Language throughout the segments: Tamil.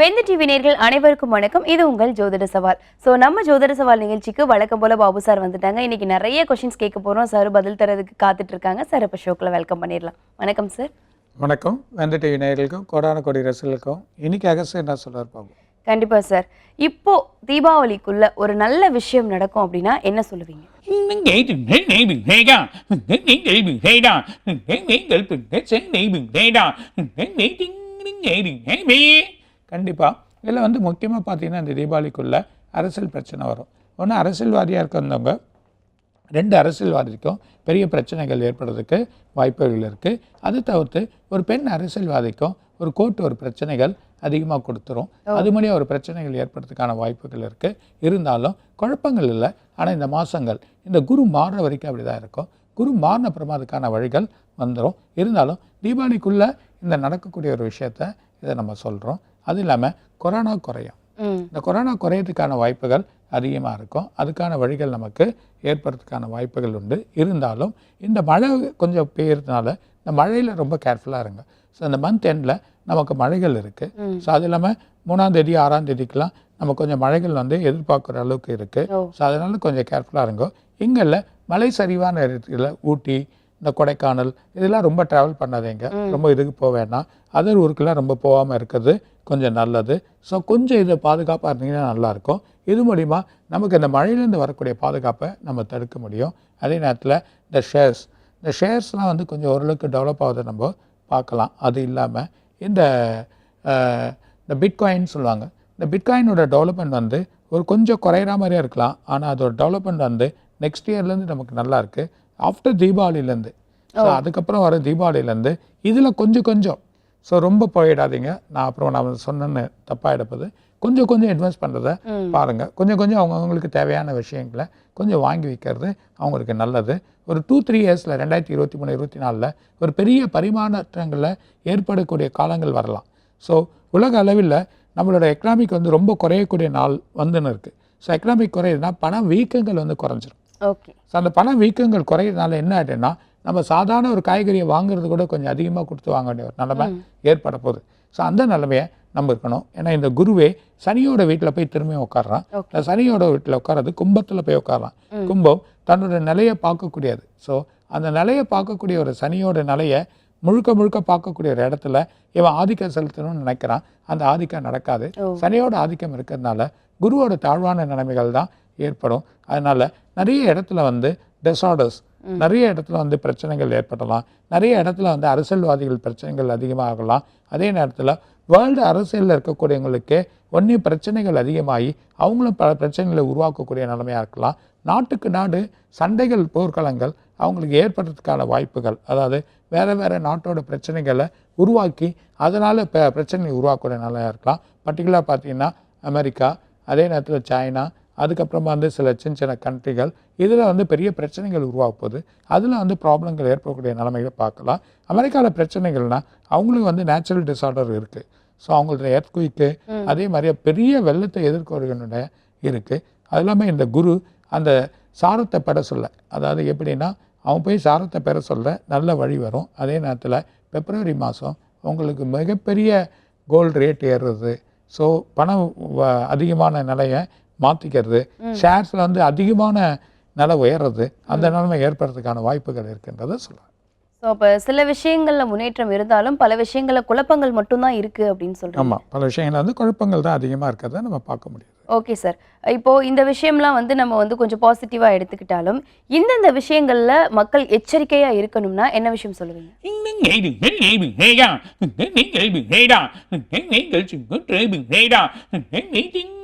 வெந்து டிவி நேர்கள் அனைவருக்கும் வணக்கம் இது உங்கள் ஜோதிட சவால் ஸோ நம்ம ஜோதிட சவால் நிகழ்ச்சிக்கு வழக்கம் போல பாபு சார் வந்துட்டாங்க இன்னைக்கு நிறைய கொஷின்ஸ் கேட்க போறோம் சார் பதில் தரதுக்கு காத்துட்டு இருக்காங்க சார் இப்போ ஷோக்கில் வெல்கம் பண்ணிடலாம் வணக்கம் சார் வணக்கம் வெந்த டிவி நேயர்களுக்கும் கோடான கோடி ரசிகர்களுக்கும் இன்னைக்கு அகஸ்ட் என்ன சொல்றார் பாபு கண்டிப்பா சார் இப்போ தீபாவளிக்குள்ள ஒரு நல்ல விஷயம் நடக்கும் அப்படின்னா என்ன சொல்லுவீங்க கண்டிப்பாக இதில் வந்து முக்கியமாக பார்த்தீங்கன்னா இந்த தீபாவளிக்குள்ள அரசியல் பிரச்சனை வரும். ஒன்று அரசியல்வாதியாக இருக்கிறவங்க ரெண்டு அரசியல்வாதிக்கும் பெரிய பிரச்சனைகள் ஏற்படுறதுக்கு வாய்ப்புகள் இருக்குது அது தவிர்த்து ஒரு பெண் அரசியல்வாதிக்கும் ஒரு கோர்ட் ஒரு பிரச்சனைகள் அதிகமாக கொடுத்துரும். அது மூலியம் ஒரு பிரச்சனைகள் ஏற்படுறதுக்கான வாய்ப்புகள் இருக்குது இருந்தாலும் குழப்பங்கள் இல்லை. ஆனால் இந்த மாதங்கள் இந்த குரு மாறுற வரைக்கும் அப்படி தான் இருக்கும். குரு மாறின அப்புறமா அதுக்கான வழிகள் வந்துடும் இருந்தாலும் தீபாவளிக்குள்ளே இந்த நடக்கக்கூடிய ஒரு விஷயத்த இதை நம்ம சொல்கிறோம் அது இல்லாமல் கொரோனா குறையும். இந்த கொரோனா குறையறதுக்கான வாய்ப்புகள் அதிகமாக இருக்கும். அதுக்கான வழிகள் நமக்கு ஏற்படுறதுக்கான வாய்ப்புகள் உண்டு. இருந்தாலும் இந்த மழை கொஞ்சம் பெய்யறதுனால இந்த மழையில் ரொம்ப கேர்ஃபுல்லாக இருங்க. ஸோ இந்த மந்த் எண்டில் நமக்கு மழைகள் இருக்குது ஸோ அது இல்லாமல் மூணாம் தேதி ஆறாம் தேதிக்கெலாம் நம்ம கொஞ்சம் மழைகள் வந்து எதிர்பார்க்குற அளவுக்கு இருக்குது ஸோ அதனால கொஞ்சம் கேர்ஃபுல்லாக இருங்க. இங்கல்ல மலை சரிவான இடத்துல ஊட்டி இந்த கொடைக்கானல் இதெல்லாம் ரொம்ப ட்ராவல் பண்ணாதீங்க. ரொம்ப இதுக்கு போக வேண்டாம். அதர் ஊருக்கெல்லாம் ரொம்ப போகாமல் இருக்கிறது கொஞ்சம் நல்லது. ஸோ கொஞ்சம் இதை பாதுகாப்பாக இருந்தீங்கன்னா நல்லாயிருக்கும். இது மூலிமா நமக்கு இந்த மழையிலேருந்து வரக்கூடிய பாதுகாப்பை நம்ம தடுக்க முடியும். அதே நேரத்தில் இந்த ஷேர்ஸ் இந்த ஷேர்ஸ்லாம் வந்து கொஞ்சம் ஓரளவுக்கு டெவலப் ஆகுதை நம்ம பார்க்கலாம். அது இல்லாமல் இந்த இந்த பிட்காயின் சொல்லுவாங்க. இந்த பிட்காயினோட டெவலப்மெண்ட் வந்து ஒரு கொஞ்சம் குறையிற மாதிரியே இருக்கலாம். ஆனால் அதோட டெவலப்மெண்ட் வந்து நெக்ஸ்ட் இயர்லேருந்து நமக்கு நல்லா இருக்கு ஆஃப்டர் தீபாவளிலேருந்து ஸோ அதுக்கப்புறம் வர தீபாவளிலேருந்து இதில் கொஞ்சம் கொஞ்சம். ஸோ ரொம்ப போயிடாதீங்க. நான் அப்புறம் நான் சொன்னேன்னு தப்பாக எடுப்பது கொஞ்சம் கொஞ்சம் இன்வெஸ்ட் பண்ணுறத பாருங்கள் கொஞ்சம் கொஞ்சம் அவங்க அவங்களுக்கு தேவையான விஷயங்களை கொஞ்சம் வாங்கி வைக்கிறது அவங்களுக்கு நல்லது. ஒரு டூ த்ரீ இயர்ஸில் ரெண்டாயிரத்தி இருபத்தி மூணு இருபத்தி நாலில் ஒரு பெரிய பரிமாற்றங்களில் ஏற்படக்கூடிய காலங்கள் வரலாம். ஸோ உலக அளவில் நம்மளோட எக்கனாமிக் வந்து ரொம்ப குறையக்கூடிய நாள் வந்துன்னு இருக்குது ஸோ எக்கனாமிக் குறையுதுன்னா பண வீக்கங்கள் வந்து குறைஞ்சிரும். ஓகே ஸோ அந்த பண வீக்கங்கள் குறையிறதுனால என்ன ஆகிடுன்னா நம்ம சாதாரண ஒரு காய்கறியை வாங்குறது கூட கொஞ்சம் அதிகமாக கொடுத்து வாங்க வேண்டிய ஒரு நிலைமை ஏற்பட போகுது. ஸோ அந்த நிலைமையை நம்ம இருக்கணும். ஏன்னா இந்த குருவே சனியோட வீட்டில் போய் திரும்பியும். இந்த சனியோட வீட்டில் உட்கார்றது கும்பத்தில் போய் உட்கார்றான். கும்பம் தன்னோட நிலையை பார்க்கக்கூடியது. ஸோ அந்த நிலையை பார்க்கக்கூடிய ஒரு சனியோட நிலையை முழுக்க முழுக்க பார்க்கக்கூடிய ஒரு இடத்துல இவன் ஆதிக்கம் செலுத்தணும்னு நினைக்கிறான். அந்த ஆதிக்கம் நடக்காது. சனியோட ஆதிக்கம் இருக்கிறதுனால குருவோட தாழ்வான நிலைமைகள் தான் ஏற்படும். அதனால நிறைய இடத்துல வந்து டிசார்டர்ஸ் நிறைய இடத்துல வந்து பிரச்சனைகள் ஏற்படலாம். நிறைய இடத்துல வந்து அரசியல்வாதிகள் பிரச்சனைகள் அதிகமாகலாம். அதே நேரத்தில் வேர்ல்டு அரசியலில் இருக்கக்கூடியவங்களுக்கு ஒன்றே பிரச்சனைகள் அதிகமாகி அவங்களும் பல பிரச்சனைகளை உருவாக்கக்கூடிய நிலைமையாக இருக்கலாம். நாட்டுக்கு நாடு சண்டைகள் போர்க்களங்கள் அவங்களுக்கு ஏற்படுறதுக்கான வாய்ப்புகள் அதாவது வேறு வேறு நாட்டோட பிரச்சனைகளை உருவாக்கி அதனால் இப்போ பிரச்சனைகளை உருவாக்கக்கூடிய நிலையாக இருக்கலாம். பர்டிகுலராக பார்த்தீங்கன்னா அமெரிக்கா அதே நேரத்தில் சைனா அதுக்கப்புறமா வந்து சில சின்ன சின்ன கண்ட்ரிகள் இதில் வந்து பெரிய பிரச்சனைகள் உருவாக போகுது அதில் வந்து ப்ராப்ளங்கள் ஏற்படக்கூடிய நிலைமைகளை பார்க்கலாம். அமெரிக்காவில் பிரச்சனைகள்னால் அவங்களுக்கு வந்து நேச்சுரல் டிசார்டர் இருக்குது ஸோ அவங்களோட எர்த்குயிக்கு அதே மாதிரியே பெரிய வெள்ளத்தை எதிர்கொள்கின்ற இருக்குது அது இல்லாமல் இந்த குரு அந்த சாரத்தை பெற சொல்ல. அதாவது எப்படின்னா அவன் போய் சாரத்தை பெற சொல்ல நல்ல வழி வரும். அதே நேரத்தில் பிப்ரவரி மாதம் உங்களுக்கு மிகப்பெரிய கோல்டு ரேட் ஏறுறது. ஸோ பணம் அதிகமான நிலையை மாற்றிக்கிறது ஷேர்ஸில் வந்து அதிகமான நிலை உயர்றது. அந்த நிலைமை ஏற்படுறதுக்கான வாய்ப்புகள் இருக்குன்றதை சொல்கிறேன் ஸோ அப்போ சில விஷயங்கள்ல முன்னேற்றம் இருந்தாலும் பல விஷயங்கள்ல குழப்பங்கள் மட்டும்தான் இருக்கு அப்படின்னு சொல்றீங்க. ஆமாம் பல விஷயங்கள் வந்து குழப்பங்கள் தான் அதிகமாக இருக்கிறத நம்ம பார்க்க முடியுது. ஓகே சார் இப்போ இந்த விஷயம்லாம் வந்து நம்ம வந்து கொஞ்சம் பாசிட்டிவா எடுத்துக்கிட்டாலும் இந்தந்த விஷயங்கள்ல மக்கள் எச்சரிக்கையா இருக்கணும்னா என்ன விஷயம் சொல்லுவீங்க?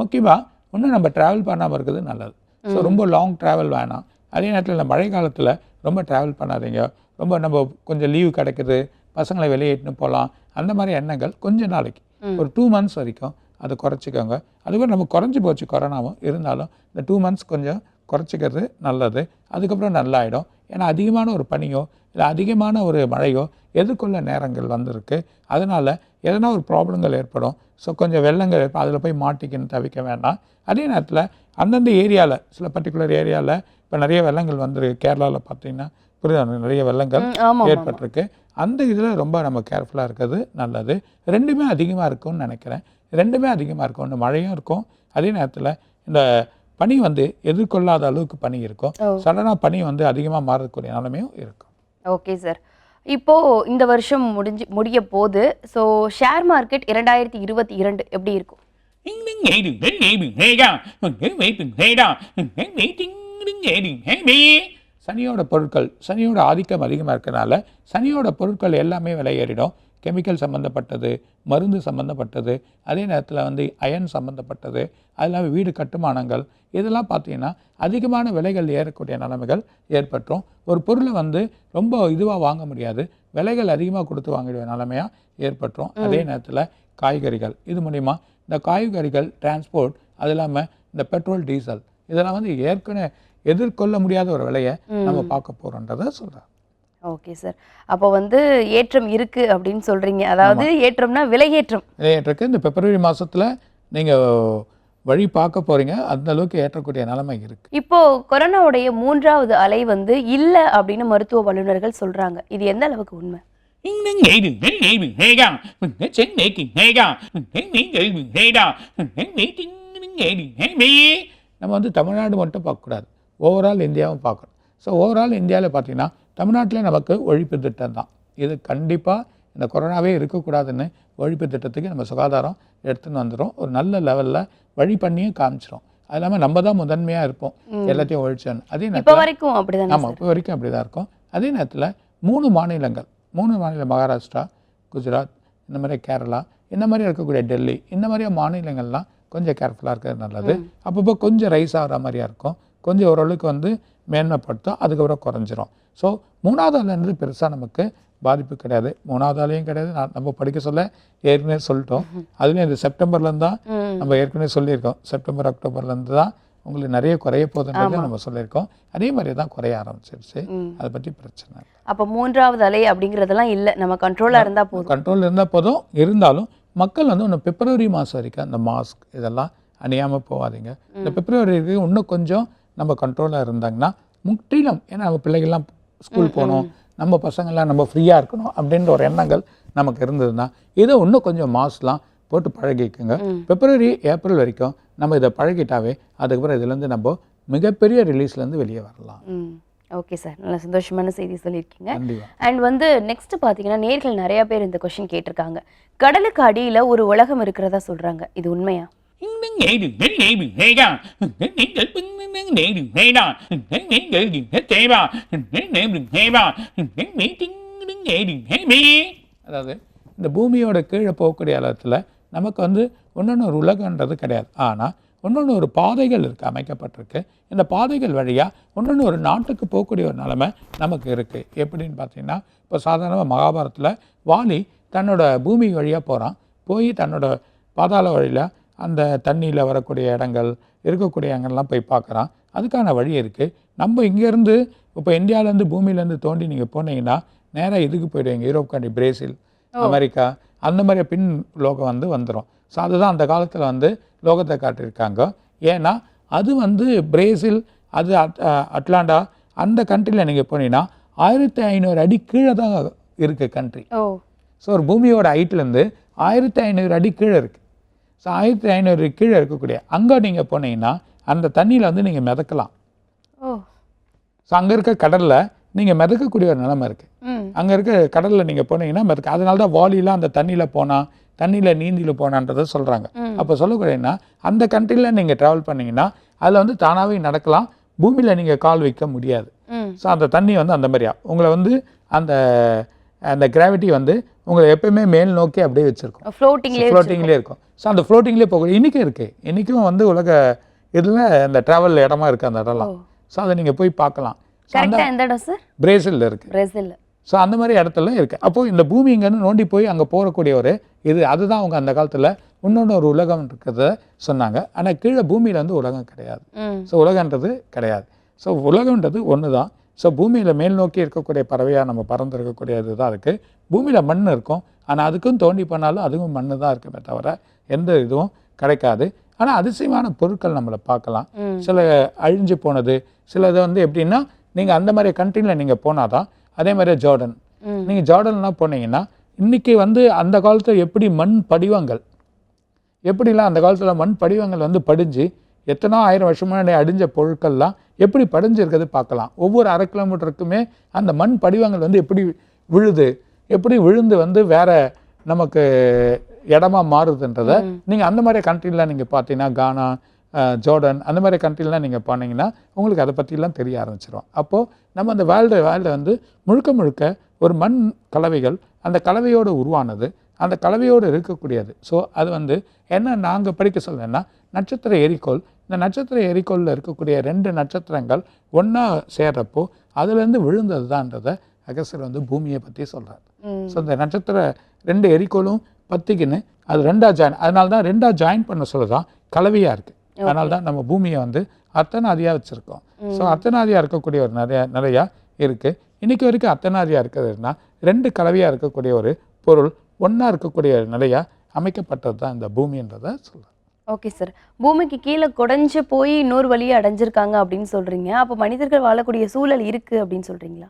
முக்கியமாக இன்னும் நம்ம ட்ராவல் பண்ணாமல் இருக்கிறது நல்லது. ஸோ ரொம்ப லாங் ட்ராவல் வேணாம். அதே நேரத்தில் இந்த மழை காலத்தில் ரொம்ப ட்ராவல் பண்ணாதீங்க. ரொம்ப நம்ம கொஞ்சம் லீவு கிடைக்குது. பசங்களை வெளியேட்டுன்னு போகலாம். அந்த மாதிரி எண்ணங்கள் கொஞ்ச நாளைக்கு. ஒரு டூ மந்த்ஸ் வரைக்கும் அதை குறைச்சிக்கோங்க. அதுக்கப்புறம் நம்ம குறைஞ்சி போச்சு கொரோனாவும். இருந்தாலும் இந்த டூ மந்த்ஸ் கொஞ்சம் குறைச்சிக்கிறது நல்லது. அதுக்கப்புறம் நல்லாயிடும். ஏன்னா அதிகமான ஒரு பனியோ இல்லை அதிகமான ஒரு மழையோ எதிர்கொள்ள நேரங்கள் வந்திருக்கு? அதனால் எதனா ஒரு ப்ராப்ளங்கள் ஏற்படும். ஸோ கொஞ்சம் வெள்ளங்கள் ஏற்படும் அதில் போய் மாட்டிக்கின்னு தவிக்க வேண்டாம். அதே நேரத்தில் அந்தந்த ஏரியாவில் சில பர்டிகுலர் ஏரியாவில் இப்போ நிறைய வெள்ளங்கள் வந்துருக்கு. கேரளாவில் பார்த்தீங்கன்னா புரியுதா? நிறைய வெள்ளங்கள். ஏற்பட்டிருக்கு. அந்த இதில் ரொம்ப நம்ம கேர்ஃபுல்லாக இருக்கிறது நல்லது. ரெண்டுமே அதிகமாக இருக்கும்னு நினைக்கிறேன். ரெண்டுமே அதிகமாக இருக்கும். இந்த மழையும் இருக்கும். அதே நேரத்தில் இந்த பனி வந்து எதிர்கொள்ளாத அளவுக்கு பனி இருக்கும். சடனாக பனி வந்து அதிகமாக மாறக்கூடிய நிலைமையும் இருக்கும். ஓகே சார் இப்போ இந்த வருஷம் முடிஞ்சு முடிய போது ஸோ ஷேர் மார்க்கெட் இரண்டாயிரத்தி இருபத்தி இரண்டு எப்படி இருக்கும்? சனியோட பொருட்கள் சனியோட ஆதிக்கம் அதிகமாக இருக்கறனால சனியோட பொருட்கள் எல்லாமே விலை ஏறிடும். கெமிக்கல் சம்மந்தப்பட்டது மருந்து சம்மந்தப்பட்டது அதே நேரத்தில் வந்து அயன் சம்மந்தப்பட்டது அது இல்லாமல் வீடு கட்டுமானங்கள் இதெல்லாம் பார்த்தீங்கன்னா அதிகமான விலைகள் ஏறக்கூடிய நிலைமைகள் ஏற்பட்டுரும். ஒரு பொருளை வந்து ரொம்ப இதுவாக வாங்க முடியாது விலைகள் அதிகமாக கொடுத்து வாங்கிடுற நிலைமையாக ஏற்பட்டுரும். அதே நேரத்தில் காய்கறிகள் இது மூலிமா இந்த காய்கறிகள் டிரான்ஸ்போர்ட் அது இல்லாமல் இந்த பெட்ரோல் டீசல் இதெல்லாம் வந்து ஏற்கனவே எதிர்கொள்ள முடியாத ஒரு விலையை நம்ம பார்க்க போகிறோன்றதை சொல்கிறேன் ஓகே சார் அப்போ வந்து ஏற்றம் இருக்கு அப்படின்னு சொல்றீங்க. அதாவது ஏற்றம்னா விலையேற்றம். ஏற்றக்கு இந்த பிப்ரவரி மாதத்தில் நீங்கள் வழி பார்க்க போகிறீங்க அந்த அளவுக்கு ஏற்றக்கூடிய நிலைமை இருக்குது இப்போ கொரோனாவுடைய மூன்றாவது அலை வந்து இல்ல அப்படின்னு மருத்துவ வல்லுநர்கள் சொல்றாங்க. இது எந்த அளவுக்கு உண்மை? நம்ம வந்து தமிழ்நாடு மட்டும் பார்க்கக்கூடாது. ஓவரால் இந்தியாவும் பார்க்கணும். ஸோ ஓவரால் இந்தியாவில் பார்த்தீங்கன்னா தமிழ்நாட்டில் நமக்கு ஒழிப்பு திட்டம் தான். இது கண்டிப்பாக இந்த கொரோனாவே இருக்கக்கூடாதுன்னு ஒழிப்பு திட்டத்துக்கு நம்ம சுகாதாரம் எடுத்துன்னு வந்துடும் ஒரு நல்ல லெவலில் வழி பண்ணியும் காமிச்சிரும். அது இல்லாமல் நம்ம தான் முதன்மையாக இருப்போம். எல்லாத்தையும் ஒழிச்சோன்னு. அதே நேரத்தில் வரைக்கும் அப்படிதானே ஆமாம் இப்போ வரைக்கும் அப்படி தான் இருக்கும். அதே நேரத்தில் மூணு மாநிலங்கள் மூணு மாநில மகாராஷ்டிரா குஜராத் இந்த மாதிரி கேரளா இந்த மாதிரி இருக்கக்கூடிய டெல்லி இந்த மாதிரி மாநிலங்கள்லாம் கொஞ்சம் கேர்ஃபுல்லாக இருக்கிறது நல்லது. அப்பப்போ கொஞ்சம் ரைஸ் ஆகிற மாதிரியா இருக்கும். கொஞ்சம் ஓரளவுக்கு வந்து மேன்மைப்படுத்தும் அதுக்கப்புறம் குறைஞ்சிரும். ஸோ மூணாவது அலைன்றது பெருசாக நமக்கு பாதிப்பு கிடையாது. மூணாவது அலையும் கிடையாது. நான் நம்ம படிக்க சொல்ல ஏற்கனவே சொல்லிட்டோம். அதுலேயும் இந்த செப்டம்பர்லேருந்து தான். நம்ம ஏற்கனவே சொல்லியிருக்கோம். செப்டம்பர் அக்டோபர்லேருந்து தான் உங்களுக்கு நிறைய குறைய போகுதுன்றது நம்ம சொல்லியிருக்கோம். அதே மாதிரி தான் குறைய ஆரம்பிச்சிருச்சு. அதை பற்றி பிரச்சனை இல்லை. அப்போ மூன்றாவது அலை அப்படிங்கறதெல்லாம் இல்ல. நம்ம கண்ட்ரோலா இருந்தா போதும். கண்ட்ரோல் இருந்தால் போதும். இருந்தாலும் மக்கள் வந்து இன்னும் பிப்ரவரி மாதம் வரைக்கும் அந்த மாஸ்க் இதெல்லாம் அணியாமல் போகாதீங்க. இந்த பிப்ரவரி இன்னும் கொஞ்சம் நம்ம கண்ட்ரோலாக இருந்தாங்கன்னா முற்றிலும் ஏன்னா நம்ம பிள்ளைகள்லாம் ஸ்கூல் போகணும் நம்ம பசங்கள்லாம் நம்ம ஃப்ரீயாக இருக்கணும் அப்படின்ற ஒரு எண்ணங்கள் நமக்கு இருந்ததுன்னா இதை இன்னும் கொஞ்சம் மாஸ்க்லாம் போட்டு பழகிக்குங்க. பிப்ரவரி ஏப்ரல் வரைக்கும் நம்ம இதை பழகிட்டாவே அதுக்கப்புறம் இதுலேருந்து நம்ம மிகப்பெரிய ரிலீஸ்லேருந்து வெளியே வரலாம். ஓகே சார் நல்ல சந்தோஷமான செய்தி சொல்லியிருக்கீங்க. அண்ட் வந்து நெக்ஸ்ட் பார்த்தீங்கன்னா நேர்கள் நிறைய பேர் இந்த கொஷின் கேட்டிருக்காங்க. கடலுக்கு அடியில ஒரு உலகம் இருக்கிறதா சொல்றாங்க. இது உண்மையா? அதாவது இந்த பூமியோட கீழே போகக்கூடிய அளத்தில் நமக்கு வந்து ஒன்றொன்று ஒரு உலகன்றது கிடையாது. ஆனால் ஒன்றொன்று ஒரு பாதைகள் இருக்குது அமைக்கப்பட்டிருக்கு. இந்த பாதைகள் வழியாக ஒன்றொன்று ஒரு நாட்டுக்கு போகக்கூடிய ஒரு நிலைமை நமக்கு இருக்குது எப்படின்னு பார்த்தீங்கன்னா இப்போ சாதாரணமாக மகாபாரத்தில் வாலி தன்னோட பூமி வழியாக போகிறான் போய் தன்னோட பாதாள வழியில் அந்த தண்ணியில் வரக்கூடிய இடங்கள் இருக்கக்கூடிய இடங்கள்லாம் போய் பார்க்குறான் அதுக்கான வழி இருக்குது நம்ம இங்கேருந்து இப்போ இந்தியாவிலேருந்து பூமியிலேருந்து தோண்டி நீங்கள் போனீங்கன்னா நேராக இதுக்கு போயிடுவீங்க? யூரோப் கண்ட்ரி பிரேசில் அமெரிக்கா அந்த மாதிரி பின் லோகம் வந்து வந்துடும் ஸோ அதுதான் அந்த காலத்தில் வந்து லோகத்தை காட்டியிருக்காங்க. ஏன்னா அது வந்து பிரேசில் அது அட்லாண்டா அந்த கண்ட்ரியில் நீங்கள் போனீங்கன்னா ஆயிரத்தி ஐநூறு அடி கீழே தான் இருக்குது கண்ட்ரி ஸோ ஒரு பூமியோட ஹைட்லேருந்து ஆயிரத்தி ஐநூறு அடி கீழே இருக்குது ஸோ ஆயிரத்தி ஐநூறு கீழே இருக்கக்கூடிய அங்கே நீங்கள் போனீங்கன்னா அந்த தண்ணியில் வந்து நீங்கள் மிதக்கலாம். ஓ. ஸோ அங்கே இருக்க கடலில் நீங்கள் மிதக்கக்கூடிய ஒரு நிலைமை இருக்குது அங்கே இருக்க கடலில் நீங்கள் போனீங்கன்னா மிதக்க அதனால தான் வாலிலாம் அந்த தண்ணியில் போனால் தண்ணியில் நீந்தியில் போனான்றதை சொல்கிறாங்க. அப்போ சொல்லக்கூடியன்னா அந்த கண்ட்ரியில் நீங்கள் ட்ராவல் பண்ணீங்கன்னா அதில் வந்து தானாகவே நடக்கலாம். பூமியில் நீங்கள் கால் வைக்க முடியாது. ஸோ அந்த தண்ணி வந்து அந்த மாதிரியா? உங்களை வந்து அந்த அந்த கிராவிட்டி வந்து உங்களை எப்பயுமே மேல் நோக்கி அப்படியே வச்சுருக்கும். ஃப்ளோட்டிங்லேயே இருக்கும். ஸோ அந்த ஃப்ளோட்டிங்லேயே போக இன்றைக்கும் இருக்குது இன்றைக்கும் வந்து உலக இதில் இந்த ட்ராவல் இடமா இருக்குது அந்த இடம்லாம். ஸோ அதை நீங்கள் போய் பார்க்கலாம். பிரேசிலில் இருக்குது பிரேசில் ஸோ அந்த மாதிரி இடத்துல இருக்கு. அப்போது இந்த பூமி இங்கேருந்து நோண்டி போய் அங்கே போகக்கூடிய ஒரு இது அதுதான் அவங்க அந்த காலத்தில் இன்னொன்று ஒரு உலகம் இருக்கிறத சொன்னாங்க. ஆனால் கீழே பூமியில் வந்து உலகம் கிடையாது. ஸோ உலகன்றது கிடையாது. ஸோ உலகன்றது ஒன்று தான் ஸோ பூமியில் மேல் நோக்கி இருக்கக்கூடிய பறவையாக நம்ம பறந்து இருக்கக்கூடிய இதுதான் இருக்குது பூமியில் மண் இருக்கும். ஆனால் அதுக்கும் தோண்டி பண்ணாலும் அதுவும் மண்ணு தான் இருக்குமே தவிர எந்த இதுவும் கிடைக்காது. ஆனால் அதிசயமான பொருட்கள் நம்மளை பார்க்கலாம். சில அழிஞ்சு போனது. சில இது வந்து எப்படின்னா நீங்கள் அந்த மாதிரி கண்ட்ரியில் நீங்கள் போனால் தான் அதே மாதிரி ஜோர்டன். நீங்கள் ஜார்டன்லாம் போனீங்கன்னா இன்னைக்கு வந்து அந்த காலத்தில் எப்படி மண் படிவங்கள் எப்படிலாம் அந்த காலத்தில் மண் படிவங்கள் வந்து படிஞ்சு எத்தனோ ஆயிரம் வருஷம் முன்னாடி அடிஞ்ச பொருட்கள்லாம் எப்படி படிஞ்சிருக்கிறது பார்க்கலாம். ஒவ்வொரு அரை கிலோமீட்டருக்குமே அந்த மண் படிவங்கள் வந்து எப்படி விழுது எப்படி விழுந்து வந்து வேற நமக்கு இடமா மாறுதுன்றத நீங்கள் அந்த மாதிரி கண்ட்ரிலாம் நீங்கள் பார்த்தீங்கன்னா கானா ஜோர்டன் அந்த மாதிரி கண்ட்ரிலாம் நீங்கள் போனீங்கன்னா உங்களுக்கு அதை பற்றிலாம் தெரிய ஆரம்பிச்சிடும் அப்போது நம்ம அந்த வேர்ல்டு வேர்ல்டு வந்து முழுக்க முழுக்க ஒரு மண் கலவைகள் அந்த கலவையோடு உருவானது அந்த கலவையோடு இருக்கக்கூடியது. ஸோ அது வந்து என்ன நாங்கள் படிக்க சொல்றேன்னா நட்சத்திர எரிக்கோள் இந்த நட்சத்திர எரிக்கோளில் இருக்கக்கூடிய ரெண்டு நட்சத்திரங்கள் ஒன்றா சேர்றப்போ அதுலேருந்து விழுந்தது தான்றதை அகஸ்டர் வந்து பூமியை பற்றி சொல்கிறார். ஸோ இந்த நட்சத்திர ரெண்டு எரிக்கோளும் பத்திக்கின்னு அது ரெண்டா ஜாயின் அதனால தான் ரெண்டா ஜாயின் பண்ண சொல்லதான் கலவையாக இருக்குது அதனால தான் நம்ம பூமியை வந்து அர்த்தநாதியாக வச்சுருக்கோம். ஸோ அர்த்தநாதியாக இருக்கக்கூடிய ஒரு நிறைய நிறையா இருக்குது இன்னைக்கு வரைக்கும் அர்த்தநாதியாக இருக்கிறதுனா ரெண்டு கலவையாக இருக்கக்கூடிய ஒரு பொருள் ஒன்றா இருக்கக்கூடிய நிலையாக அமைக்கப்பட்டது தான் இந்த பூமின்றதை சொல்கிறேன் ஓகே சார் பூமிக்கு கீழே குடைஞ்சு போய் இன்னொரு வழியை அடைஞ்சிருக்காங்க அப்படின்னு சொல்றீங்க. அப்போ மனிதர்கள் வாழக்கூடிய சூழல் இருக்கு அப்படின்னு சொல்றீங்களா?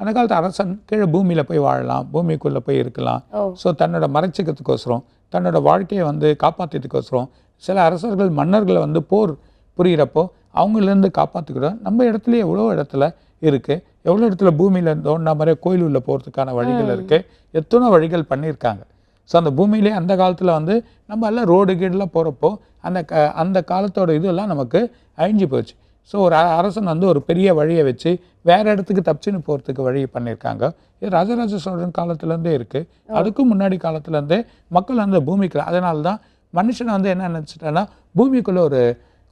அந்த காலத்து அரசன் கீழே பூமியில் போய் வாழலாம் பூமிக்குள்ளே போய் இருக்கலாம். ஸோ தன்னோட மறைச்சிக்கிறதுக்கோசரம் தன்னோட வாழ்க்கையை வந்து காப்பாற்றிக்கிறதுக்கோசரம் சில அரசர்கள் மன்னர்களை வந்து போர் புரிகிறப்போ அவங்களேருந்து காப்பாற்றிக்கிடும் நம்ம இடத்துல எவ்வளோ இடத்துல இருக்குது எவ்வளோ இடத்துல பூமியில் தோண்டின மாதிரி கோயில் உள்ள போகிறதுக்கான வழிகள் இருக்குது எத்தனை வழிகள் பண்ணியிருக்காங்க. ஸோ அந்த பூமியிலே அந்த காலத்தில் வந்து நம்ம எல்லாம் ரோடு கீடெலாம் போகிறப்போ அந்த க அந்த காலத்தோட இதெல்லாம் நமக்கு அழிஞ்சு போச்சு. ஸோ ஒரு அரசன் வந்து ஒரு பெரிய வழியை வச்சு வேற இடத்துக்கு தப்பிச்சுன்னு போகிறதுக்கு வழி பண்ணியிருக்காங்க. இது ராஜராஜ சோழன் காலத்துலேருந்தே இருக்குது அதுக்கும் முன்னாடி காலத்துலேருந்தே மக்கள் அந்த பூமிக்குள்ள அதனால தான் மனுஷனை வந்து என்ன நினச்சிட்டான்னா பூமிக்குள்ள ஒரு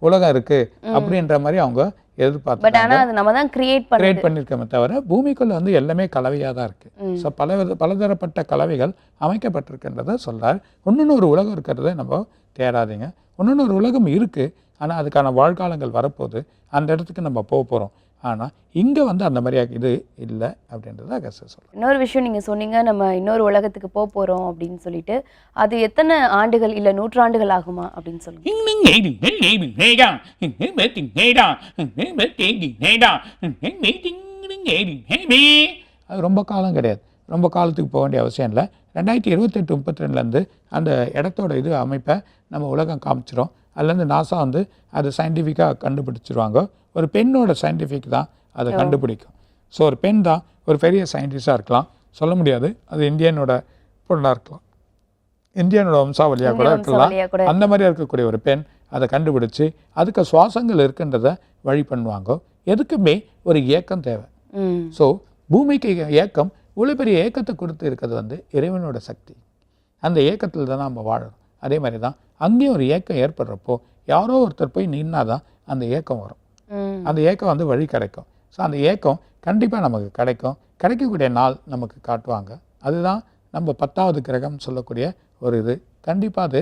உலகம் இருக்குது அப்படின்ற மாதிரி அவங்க பட் எதிர்பார்த்தாங்க ஆனா அது நம்ம தான் கிரியேட் கிரியேட் பண்ணியிருக்கோமே தவிர பூமிக்குள்ள வந்து எல்லாமே கலவையாக தான் இருக்குது. ஸோ பல பலதரப்பட்ட கலவைகள் அமைக்கப்பட்டிருக்கின்றத சொல்றார். இன்னொன்று ஒரு உலகம் இருக்கிறத நம்ம தேடாதீங்க. இன்னொன்று ஒரு உலகம் இருக்குது ஆனால் அதுக்கான வாழ்காலங்கள் வரப்போகுது. அந்த இடத்துக்கு நம்ம போக போகிறோம் ஆனால் இங்கே வந்து அந்த மாதிரி இது இல்லை அப்படின்றத அகஸ்டர் சொல்கிறேன் இன்னொரு விஷயம் நீங்க சொன்னீங்க நம்ம இன்னொரு உலகத்துக்கு போக போறோம் அப்படின்னு சொல்லிட்டு அது எத்தனை ஆண்டுகள் இல்ல நூற்றாண்டுகள் ஆகுமா அப்படின்னு சொல்லுங்க அது ரொம்ப காலம் கிடையாது ரொம்ப காலத்துக்கு போக வேண்டிய அவசியம் இல்லை. ரெண்டாயிரத்தி இருபத்தெட்டு முப்பத்தி ரெண்டுலேருந்து அந்த இடத்தோட இது அமைப்பை நம்ம உலகம் காமிச்சிரும். அதுலேருந்து நாசா வந்து அதை சயின்டிஃபிக்காக கண்டுபிடிச்சிருவாங்க. ஒரு பெண்ணோட சயின்டிஃபிக் தான் அதை கண்டுபிடிக்கும். ஸோ ஒரு பெண் தான் ஒரு பெரிய சயின்டிஸ்டாக இருக்கலாம். சொல்ல முடியாது. அது இந்தியனோட பொருளாக இருக்கலாம். இந்தியனோட வம்சாவளியாக கூட இருக்கலாம். அந்த மாதிரி இருக்கக்கூடிய ஒரு பெண் அதை கண்டுபிடிச்சு அதுக்கு சுவாசங்கள் இருக்குன்றதை வழி பண்ணுவாங்க. எதுக்குமே ஒரு ஏக்கம் தேவை. ஸோ பூமிக்கு ஏக்கம் இவ்வளோ பெரிய ஏக்கத்தை கொடுத்து இருக்கிறது வந்து இறைவனோட சக்தி. அந்த ஏக்கத்தில் தான் நம்ம வாழறோம் அதே மாதிரி தான் அங்கேயும் ஒரு ஏக்கம் ஏற்படுறப்போ யாரோ ஒருத்தர் போய் நின்னாதான் அந்த ஏக்கம் வரும். அந்த ஏக்கம் வந்து வழி கிடைக்கும். ஸோ அந்த ஏக்கம் கண்டிப்பாக நமக்கு கிடைக்கும். கிடைக்கக்கூடிய நாள் நமக்கு காட்டுவாங்க. அதுதான் நம்ம பத்தாவது கிரகம் சொல்லக்கூடிய ஒரு இது. கண்டிப்பாக அது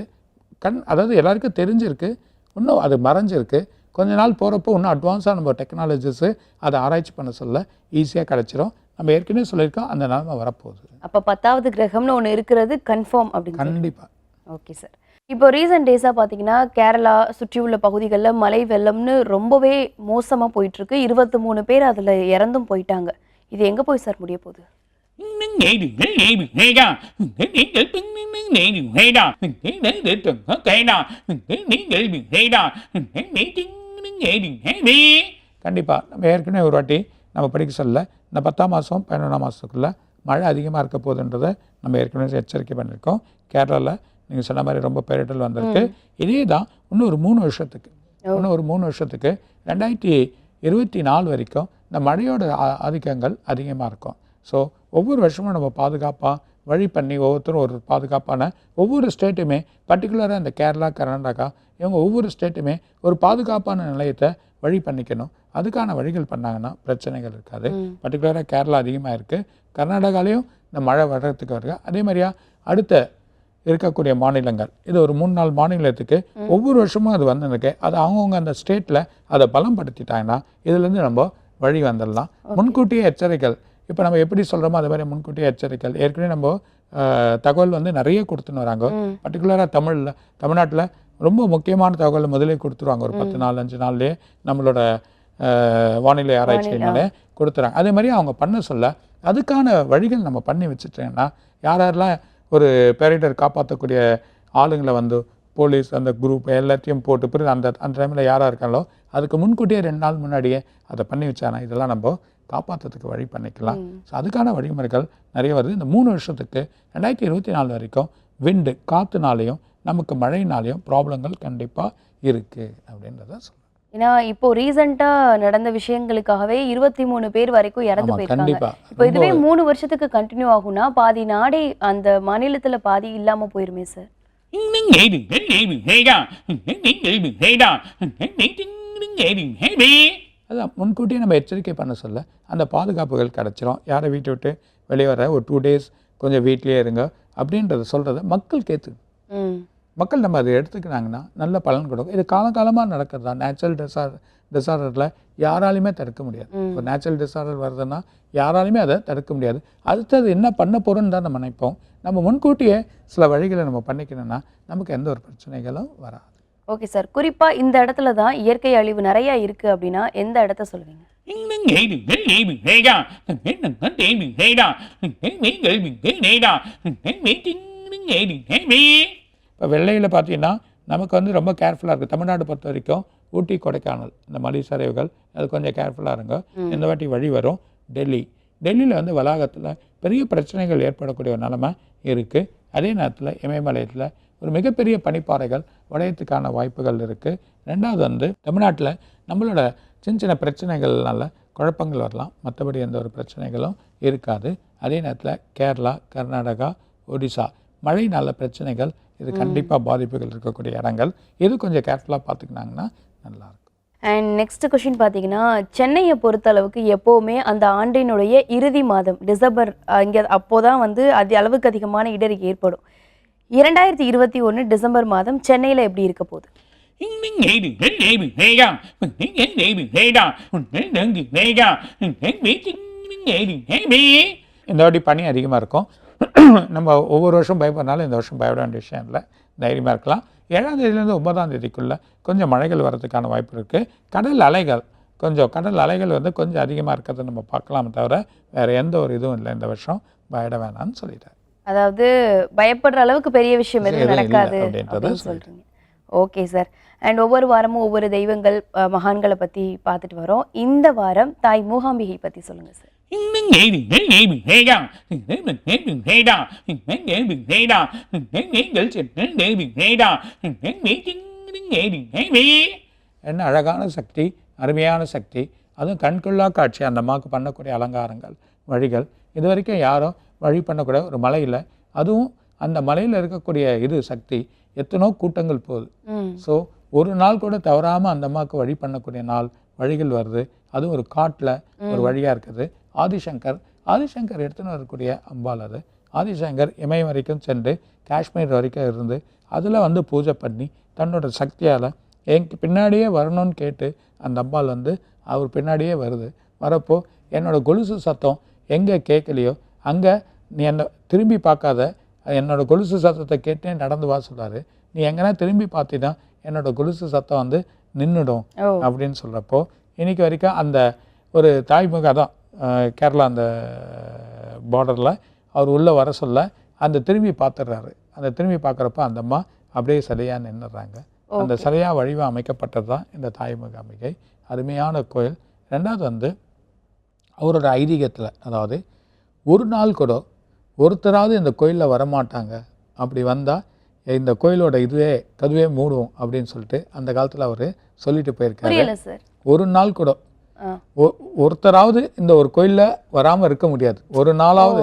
கண் அதாவது எல்லாருக்கும் தெரிஞ்சிருக்கு. இன்னும் அது மறைஞ்சிருக்கு. கொஞ்ச நாள் போகிறப்போ இன்னும் அட்வான்ஸாக நம்ம டெக்னாலஜிஸு அதை ஆராய்ச்சி பண்ண சொல்ல ஈஸியாக கிடைச்சிரும். நம்ம ஏற்கனவே சொல்லியிருக்கோம் அந்த நிலைமை வரப்போகுது. அப்ப பத்தாவது கிரகம்னு ஒண்ணு இருக்கிறது கன்ஃபார்ம் அப்படின்னு கண்டிப்பாக ஓகே சார் இப்போ ரீசன்ட் டேஸாக பார்த்தீங்கன்னா கேரளா சுற்றியுள்ள பகுதிகளில் மழை வெள்ளம்னு ரொம்பவே மோசமாக போயிட்டு இருக்கு இருபத்தி மூணு பேர் அதில் இறந்தும் போயிட்டாங்க. இது எங்கே போய் சார் முடிய போகுது? கண்டிப்பாக நம்ம ஏற்கனவே ஒரு வாட்டி நம்ம படிக்க சொல்ல இந்த பத்தாம் மாதம் பதினொன்றாம் மாதத்துக்குள்ளே மழை அதிகமாக இருக்க போகுதுன்றதை நம்ம ஏற்கனவே எச்சரிக்கை பண்ணியிருக்கோம். கேரளாவில் நீங்கள் சொன்ன மாதிரி ரொம்ப பேரிடல் வந்திருக்கு. இதே தான் இன்னும் ஒரு மூணு வருஷத்துக்கு இன்னும் ஒரு மூணு வருஷத்துக்கு ரெண்டாயிரத்தி இருபத்தி நாலு வரைக்கும் இந்த மழையோட ஆதிக்கங்கள் அதிகமாக இருக்கும். ஸோ ஒவ்வொரு வருஷமும் நம்ம பாதுகாப்பாக வழி பண்ணி ஒவ்வொருத்தரும் ஒரு பாதுகாப்பான ஒவ்வொரு ஸ்டேட்டுமே பர்டிகுலராக இந்த கேரளா கர்நாடகா இவங்க ஒவ்வொரு ஸ்டேட்டுமே ஒரு பாதுகாப்பான நிலையத்தை வழி பண்ணிக்கணும். அதுக்கான வழிகள் பண்ணாங்கன்னா பிரச்சனைகள் இருக்காது. பர்டிகுலராக கேரளா அதிகமாக இருக்குது கர்நாடகாலையும் இந்த மழை வர்றதுக்கு வருது. அதே மாதிரியா அடுத்த இருக்கக்கூடிய மாநிலங்கள். இது ஒரு மூணு நாலு மாநிலத்துக்கு ஒவ்வொரு வருஷமும் அது வந்துருக்கு. அது அவங்கவுங்க அந்த ஸ்டேட்டில் அதை பலம்படுத்திட்டாங்கன்னா இதுலேருந்து நம்ம வழி வந்துடலாம். முன்கூட்டியே எச்சரிக்கைகள். இப்போ நம்ம எப்படி சொல்கிறோமோ அது மாதிரி முன்கூட்டியே எச்சரிக்கைகள். ஏற்கனவே நம்ம தகவல் வந்து நிறைய கொடுத்துன்னு வராங்க. பர்டிகுலராக தமிழில் தமிழ்நாட்டில் ரொம்ப முக்கியமான தகவல் முதலே கொடுத்துருவாங்க. ஒரு பத்து நாள் அஞ்சு நாள்லேயே நம்மளோட வானிலை ஆராய்ச்சியினாலே கொடுத்துறாங்க. அதே மாதிரி அவங்க பண்ண சொல்ல அதுக்கான வழிகள் நம்ம பண்ணி வச்சுட்டோம்னா யார் யாரெல்லாம் ஒரு பேரிடர் காப்பாற்றக்கூடிய ஆளுங்களை வந்து போலீஸ் அந்த குரூப் எல்லாத்தையும் போட்டு பிறகு அந்த அந்த டைமில் யாராக இருக்காங்களோ அதுக்கு முன்கூட்டியே ரெண்டு நாள் முன்னாடியே அதை பண்ணி வச்சானா இதெல்லாம் நம்ம காப்பாற்றுறதுக்கு வழி பண்ணிக்கலாம். ஸோ அதுக்கான வழிமுறைகள் நிறைய வருது. இந்த மூணு வருஷத்துக்கு ரெண்டாயிரத்தி இருபத்தி நாலு வரைக்கும் விண்டு காற்றுனாலையும் நமக்கு மழைனாலையும் ப்ராப்ளங்கள் கண்டிப்பாக இருக்குது அப்படின்றத சொல்லுவேன் ஏன்னா இப்போ ரீசெண்டா நடந்த விஷயங்களுக்காகவே இருபத்தி மூணு பேர் வரைக்கும் இறந்து போயிருக்காங்க. இப்போ இதுவே மூணு வருஷத்துக்கு கண்டினியூ ஆகும்னா பாதி நாடே அந்த மாநிலத்துல பாதி இல்லாம போயிருமே சார் அதான் முன்கூட்டியே நம்ம எச்சரிக்கை பண்ண சொல்ல அந்த பாதுகாப்புகள் கிடச்சிரும். யாரை வீட்டை விட்டு வெளியே வர ஒரு டூ டேஸ் கொஞ்சம் வீட்லேயே இருங்க அப்படின்றத சொல்கிறத மக்கள் கேத்து மக்கள் நம்ம அதை எடுத்துக்கினாங்கன்னா நல்ல பலன் கொடுக்கும். இது காலகாலமாக நடக்கிறது தான். நேச்சுரல் டிசார் டிசார்டரில் யாராலையுமே தடுக்க முடியாது. இப்போ நேச்சுரல் டிசார்டர் வருதுன்னா யாராலையுமே அதை தடுக்க முடியாது. அடுத்தது என்ன பண்ண போகிறோன்னு தான் நம்ம நினைப்போம். நம்ம முன்கூட்டியே சில வழிகளை நம்ம பண்ணிக்கணும்னா நமக்கு எந்த ஒரு பிரச்சனைகளும் வராது. ஓகே சார் குறிப்பா இந்த இடத்துல தான் இயற்கை அழிவு நிறைய இருக்கு அப்படின்னா எந்த இடத்த சொல்லுவீங்க? இப்போ வெள்ளையில் பார்த்தீங்கன்னா நமக்கு வந்து ரொம்ப கேர்ஃபுல்லாக இருக்குது தமிழ்நாடு பொறுத்த வரைக்கும் ஊட்டி கொடைக்கானல் இந்த மலை சரிவுகள் அது கொஞ்சம் கேர்ஃபுல்லாக இருங்க. இந்த வாட்டி வழி வரும். டெல்லி. டெல்லியில் வந்து வளாகத்தில் பெரிய பிரச்சனைகள் ஏற்படக்கூடிய ஒரு நிலைமை இருக்குது அதே நேரத்தில் இமயமலையத்தில் ஒரு மிகப்பெரிய பனிப்பாறைகள் உடையத்துக்கான வாய்ப்புகள் இருக்குது ரெண்டாவது வந்து தமிழ்நாட்டில் நம்மளோட சின்ன சின்ன பிரச்சனைகள்னால குழப்பங்கள் வரலாம். மற்றபடி எந்த ஒரு பிரச்சனைகளும் இருக்காது. அதே நேரத்தில் கேரளா கர்நாடகா ஒடிசா மழைனால பிரச்சனைகள் இது கண்டிப்பாக பாதிப்புகள் இருக்கக்கூடிய இடங்கள். இது கொஞ்சம் கேர்ஃபுல்லாக பார்த்துக்கினாங்கன்னா நல்லாயிருக்கும் அண்ட் நெக்ஸ்ட் கொஷின் பார்த்தீங்கன்னா சென்னையை பொறுத்த அளவுக்கு எப்போவுமே அந்த ஆண்டினுடைய இறுதி மாதம் டிசம்பர் இங்கே அப்போதான் வந்து அது அளவுக்கு அதிகமான இடர் ஏற்படும். இரண்டாயிரத்தி இருபத்தி ஒன்று டிசம்பர் மாதம் சென்னையில் எப்படி இருக்க போகுது? இந்த வாட்டி பனி அதிகமாக இருக்கும். நம்ம ஒவ்வொரு வருஷம் பயப்படுறதுனால இந்த வருஷம் பயப்பட வேண்டிய விஷயம் இல்லை. தைரியமாக இருக்கலாம். ஏழாம் தேதியிலேருந்து ஒன்பதாம் தேதிக்குள்ளே கொஞ்சம் மழைகள் வரதுக்கான வாய்ப்பு இருக்குது கடல் அலைகள் கொஞ்சம் கடல் அலைகள் வந்து கொஞ்சம் அதிகமாக இருக்கிறத நம்ம பார்க்கலாமே தவிர வேறு எந்த ஒரு இதுவும் இல்லை இந்த வருஷம். பயட வேணாம்னு சொல்லிட்டார். அதாவது பயப்படுற அளவுக்கு பெரிய விஷயம் எதுவும் நடக்காது அப்படின்னு சொல்றீங்க. ஓகே சார் அண்ட் ஒவ்வொரு வாரமும் ஒவ்வொரு தெய்வங்கள் மகான்களை பத்தி பார்த்துட்டு வரோம். இந்த வாரம் தாய் மூகாம்பிகை பத்தி சொல்லுங்க சார் என்ன அழகான சக்தி அருமையான சக்தி அதுவும் கண்கொள்ளா காட்சி அந்த அம்மாவுக்கு பண்ணக்கூடிய அலங்காரங்கள் வழிகள் இது வரைக்கும் யாரும் வழி பண்ணக்கூடிய ஒரு மலையில் அதுவும் அந்த மலையில் இருக்கக்கூடிய இது சக்தி எத்தனோ கூட்டங்கள் போகுது. ஸோ ஒரு நாள் கூட தவறாமல் அந்த அம்மாவுக்கு வழி பண்ணக்கூடிய நாள் வழிகள் வருது. அதுவும் ஒரு காட்டில் ஒரு வழியாக இருக்குது. ஆதிசங்கர் ஆதிசங்கர் எடுத்துன்னு வரக்கூடிய அம்பாள் அது. ஆதிசங்கர் இமயம் வரைக்கும் சென்று காஷ்மீர் வரைக்கும் இருந்து அதில் வந்து பூஜை பண்ணி தன்னோட சக்தியால் என் பின்னாடியே வரணும்னு கேட்டு அந்த அம்பாள் வந்து அவர் பின்னாடியே வருது. வரப்போ என்னோட கொலுசு சத்தம் எங்கே கேட்கலையோ அங்கே நீ என்னை திரும்பி பார்க்காத. என்னோட கொலுசு சத்தத்தை கேட்டே நடந்து வா சொல்றாரு. நீ எங்கன்னா திரும்பி பார்த்தீன்னா என்னோட கொலுசு சத்தம் வந்து நின்றுடும் அப்படின்னு சொல்கிறப்போ இன்னைக்கு வரைக்கும் அந்த ஒரு தாய்முக தான் கேரளா அந்த பார்டரில் அவர் உள்ளே வர சொல்ல அந்த திரும்பி பார்த்துடுறாரு. அந்த திரும்பி பார்க்குறப்ப அந்த அம்மா அப்படியே சிலையாக நின்றுடுறாங்க அந்த சிலையாக வடிவம் அமைக்கப்பட்டது தான் இந்த தாய்முக அம்பிகை. அருமையான கோயில். ரெண்டாவது வந்து அவரோட ஐதீகத்தில் அதாவது ஒரு நாள் கூட ஒருத்தராவது இந்த கோயிலில் வரமாட்டாங்க. அப்படி வந்தால் இந்த கோயிலோட இதுவே கதுவே மூடும் அப்படின்னு சொல்லிட்டு அந்த காலத்தில் அவர் சொல்லிட்டு போயிருக்காரு. ஒரு நாள் கூட ஒருத்தராவது இந்த ஒரு கோயிலில் வராமல் இருக்க முடியாது. ஒரு நாளாவது.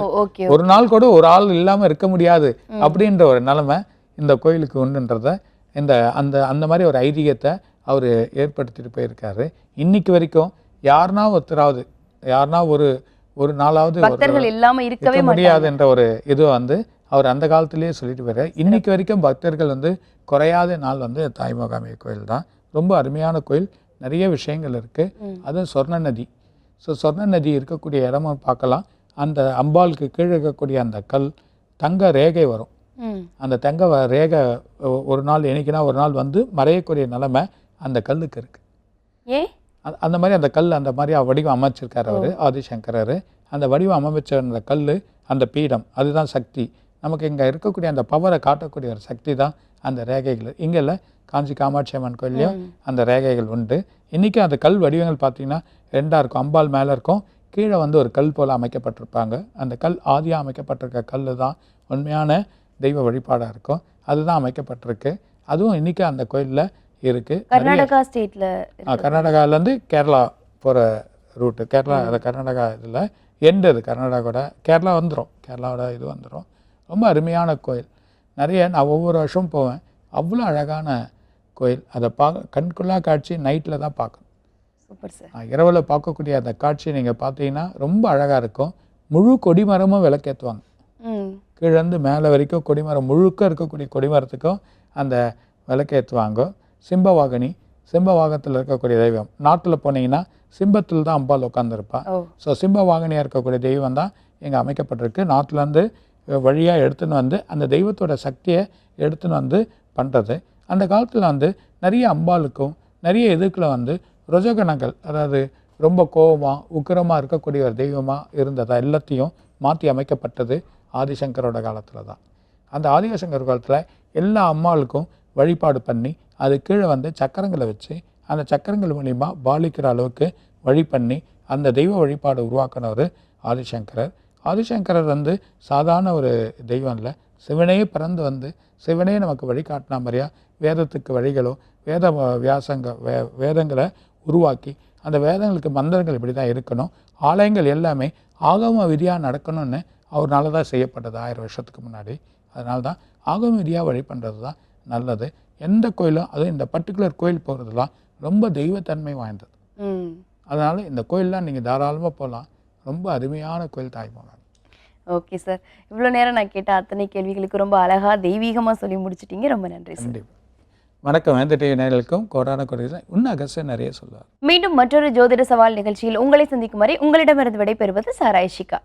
ஒரு நாள் கூட ஒரு ஆள் இல்லாமல் இருக்க முடியாது அப்படின்ற ஒரு நிலைமை இந்த கோயிலுக்கு உண்டுன்றத இந்த அந்த அந்த மாதிரி ஒரு ஐதீகத்தை அவர் ஏற்படுத்திட்டு போயிருக்காரு. இன்னைக்கு வரைக்கும் யாருனா ஒருத்தராவது யாருனா ஒரு ஒரு நாளாவது பக்தர்கள் இல்லாம இருக்கவே இருக்க மாட்டாங்க. முடியாதுன்ற ஒரு இது வந்து அவர் அந்த காலத்திலேயே சொல்லிட்டு போயிரு இன்னைக்கு வரைக்கும் பக்தர்கள் வந்து குறையாத நாள் வந்து தாய்மகாமிய கோயில் தான். ரொம்ப அருமையான கோயில். நிறைய விஷயங்கள் இருக்கு. அதுவும் சொர்ண நதி. ஸோ சொர்ண நதி இருக்கக்கூடிய இடமும் பார்க்கலாம். அந்த அம்பாளுக்கு கீழே இருக்கக்கூடிய அந்த கல் தங்க ரேகை வரும். அந்த தங்க ரேகை ஒரு நாள் என்னைக்குனா ஒரு நாள் வந்து மறையக்கூடிய நிலைமை அந்த கல்லுக்கு இருக்குது ஏன்? அந்த- அந்த மாதிரி அந்த கல் அந்த மாதிரி வடிவம் அமைச்சிருக்காரு அவர் ஆதிசங்கரர் அந்த வடிவம் அமைச்ச அந்த கல் அந்த பீடம் அதுதான் சக்தி. நமக்கு இங்கே இருக்கக்கூடிய அந்த பவரை காட்டக்கூடிய ஒரு சக்தி தான் அந்த ரேகைகள். இங்கே இல்லை காஞ்சி காமாட்சி அம்மன் கோயில்லையும் அந்த ரேகைகள் உண்டு. இன்றைக்கி அந்த கல் வடிவங்கள் பார்த்தீங்கன்னா ரெண்டாக இருக்கும். அம்பாள் மேலே இருக்கும். கீழே வந்து ஒரு கல் போல் அமைக்கப்பட்டிருப்பாங்க. அந்த கல் ஆதியாக அமைக்கப்பட்டிருக்க கல் தான் உண்மையான தெய்வ வழிபாடாக இருக்கும். அதுதான் அமைக்கப்பட்டிருக்கு. அதுவும் இன்றைக்கி அந்த கோயிலில் இருக்குது கர்நாடகா ஸ்டேட்ல ஆ, கர்நாடகாலேருந்து கேரளா போகிற ரூட்டு. கேரளா அது கர்நாடகா இதில். எண்டு அது கர்நாடகாவோட. கேரளா வந்துடும் கேரளாவோட இது வந்துடும் ரொம்ப அருமையான கோயில். நிறைய நான் ஒவ்வொரு வருஷமும் போவேன். அவ்வளோ அழகான கோயில். அதை பார்க்க கண்குள்ளா காட்சி நைட்டில் தான் பார்க்கணும். Super sir. இரவுல பார்க்கக்கூடிய அந்த காட்சியை நீங்கள் பார்த்தீங்கன்னா ரொம்ப அழகாக இருக்கும். முழு கொடிமரமும் விளக்கேற்றுவாங்க கீழேருந்து மேலே வரைக்கும் கொடிமரம் முழுக்க இருக்கக்கூடிய கொடிமரத்துக்கும் அந்த விளக்கேற்றுவாங்க சிம்பவாகினி சிம்பவாகத்தில் இருக்கக்கூடிய தெய்வம். நாட்டில் போனீங்கன்னா சிம்பத்தில் தான் அம்பாள் உட்காந்துருப்பா ஸோ சிம்பவாகினியாக இருக்கக்கூடிய தெய்வம் தான் இங்கே அமைக்கப்பட்டிருக்கு. நாட்டிலேருந்து வழியாக எடுத்துன்னு வந்து அந்த தெய்வத்தோட சக்தியை எடுத்துன்னு வந்து பண்ணுறது அந்த காலத்தில் வந்து நிறைய அம்பாளுக்கும் நிறைய இதுக்குள்ள வந்து ருஜகணங்கள் அதாவது ரொம்ப கோபமாக உக்கிரமாக இருக்கக்கூடிய ஒரு தெய்வமாக இருந்ததா எல்லாத்தையும் மாற்றி அமைக்கப்பட்டது ஆதிசங்கரோட காலத்தில் தான். அந்த ஆதிசங்கர் காலத்தில் எல்லா அம்மாளுக்கும் வழிபாடு பண்ணி அது கீழே வந்து சக்கரங்களை வச்சு அந்த சக்கரங்கள் மூலிமா பாலிக்கிற அளவுக்கு வழி பண்ணி அந்த தெய்வ வழிபாடு உருவாக்கினவர் ஆதிசங்கரர். ஆதிசங்கரர் வந்து சாதாரண ஒரு தெய்வம் இல்லை. சிவனே பிறந்து வந்து சிவனே நமக்கு வழிகாட்டின மாதிரியா வேதத்துக்கு வழிகளோ வேத வியாசங்க வே வேதங்களை உருவாக்கி அந்த வேதங்களுக்கு மந்திரங்கள் இப்படி தான் இருக்கணும். ஆலயங்கள் எல்லாமே ஆகம விதியாக நடக்கணும்னு அவர்னால தான் செய்யப்பட்டது ஆயிரம் வருஷத்துக்கு முன்னாடி. அதனால தான் ஆகம விதியாக வழி பண்ணுறது தான் நல்லது. எந்த கோயிலும் அதுவும் இந்த பர்டிகுலர் கோயில் போகிறதுலாம் ரொம்ப தெய்வத்தன்மை வாய்ந்தது. அதனால் இந்த கோயிலெலாம் நீங்கள் தாராளமாக போகலாம் ரொம்ப அருமையான கோயில் தாய்மகன் ஓகே சார். இவ்வளோ நேரம் நான் கேட்ட அத்தனை கேள்விகளுக்கு ரொம்ப அழகா தெய்வீகமா சொல்லி முடிச்சிட்டீங்க. ரொம்ப நன்றி சார். வணக்கம். வேந்த டிவி நேயர்களுக்கும் கோடான கொடி இன்னும் அகஸ்ட் நிறைய சொல்லுவார். மீண்டும் மற்றொரு ஜோதிட சவால் நிகழ்ச்சியில் உங்களை சந்திக்கும் வரை உங்களிடமிருந்து விடைபெறுவது சாராயிஷிகா